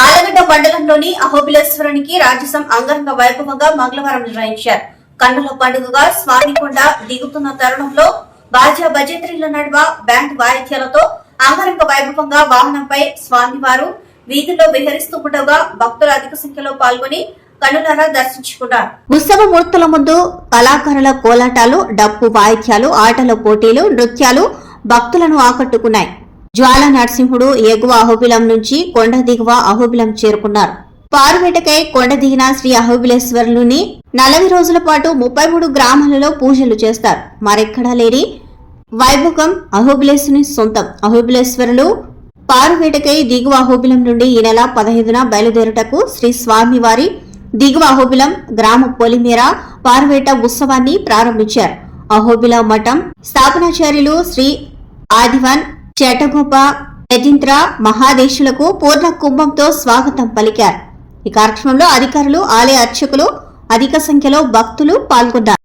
ఆలగడ్డ మండలంలోని అహోబిలేశ్వరునికి రాజసం అంగరంగ వైభవంగా మంగళవారం నిర్వహించారు. కన్నుల పండుగగా స్వామికొండ దిగుతున్న తరుణంలో బాజా భజంత్రీల నడుమ బ్యాండ్ వాయిద్యాలతో అంగరంగ వైభవంగా వాహనంపై స్వామివారు వీధిలో విహరిస్తూ ఉండగా భక్తులు అధిక సంఖ్యలో పాల్గొని కన్నులారా దర్శించుకున్నారు. ఉత్సవ మూర్తుల ముందు కళాకారుల కోలాటాలు డప్పు వాయిద్యాలు ఆటల పోటీలు నృత్యాలు భక్తులను ఆకట్టుకున్నాయి. జ్వాల నరసింహుడు ఎగువ అహోబిలం నుంచి కొండ దిగువ అహోబిలం చేరుకున్నారు. పారువేటకై కొండ దిగిన శ్రీ అహోబిలేశ్వరుని నలభై రోజుల పాటు ముప్పై మూడు గ్రామాలలో పూజలు చేస్తారు. మరెక్కడా లేని వైభోగం అహోబిలేశుని సొంతం. అహోబిలేశ్వరులు పారువేటకై దిగువ అహోబిలం నుండి ఈ నెల పదహైదున బయలుదేరుటకు శ్రీ స్వామివారి దిగువ అహోబిలం గ్రామ పొలిమేర పారువేట ఉత్సవాన్ని ప్రారంభించారు. అహోబిలం మఠం స్థాపనాచార్యులు శ్రీ ఆదివన్ చెటగొప్ప యతీంద్ర మహాదేశులకు పూర్ణ కుంభంతో స్వాగతం పలికారు. ఈ కార్యక్రమంలో అధికారులు ఆలయ అర్చకులు అధిక సంఖ్యలో భక్తులు పాల్గొన్నారు.